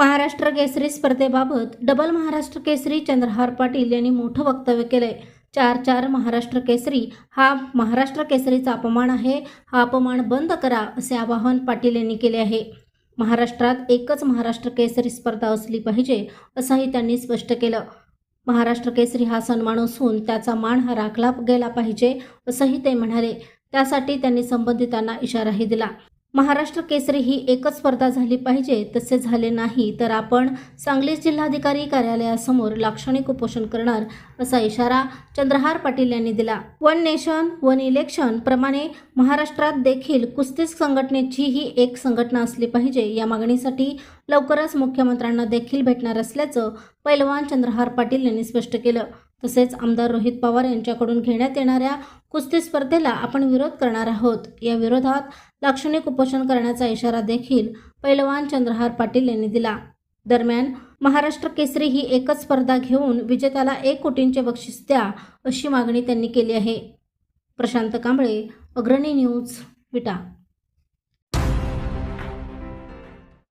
महाराष्ट्र केसरी स्पर्धेबाबत डबल महाराष्ट्र केसरी चंद्रहार पाटील यांनी मोठं वक्तव्य केलंय. चार चार महाराष्ट्र केसरी हा महाराष्ट्र केसरीचा अपमान आहे. हा अपमान बंद करा असे आवाहन पाटील यांनी केले आहे. महाराष्ट्रात एकच महाराष्ट्र केसरी स्पर्धा असली पाहिजे असंही त्यांनी स्पष्ट केलं. महाराष्ट्र केसरी हा सन्मान असून त्याचा मान हा राखला गेला पाहिजे असंही ते म्हणाले. त्यासाठी त्यांनी संबंधितांना इशाराही दिला. महाराष्ट्र केसरी ही एकच स्पर्धा झाली पाहिजे तसे झाले नाही. तर आपण सांगली जिल्हाधिकारी कार्यालयासमोर लाक्षणिक उपोषण करणार असा इशारा चंद्रहार पाटील यांनी दिला. वन नेशन वन इलेक्शन प्रमाणे महाराष्ट्रात देखील कुस्तीस संघटनेची ही एक संघटना असली पाहिजे. या मागणीसाठी लवकरच मुख्यमंत्र्यांना देखील भेटणार असल्याचं पैलवान चंद्रहार पाटील यांनी स्पष्ट केलं. तसेच आमदार रोहित पवार यांच्याकडून घेण्यात येणाऱ्या कुस्ती स्पर्धेला आपण विरोध करणार आहोत. या विरोधात लाक्षणिक उपोषण करण्याचा इशारा देखील पैलवान चंद्रहार पाटील यांनी दिला. दरम्यान महाराष्ट्र केसरी ही एकच स्पर्धा घेऊन विजेत्याला एक कोटींचे बक्षीस द्या अशी मागणी त्यांनी केली आहे. प्रशांत कांबळे अग्रणी न्यूज विटा.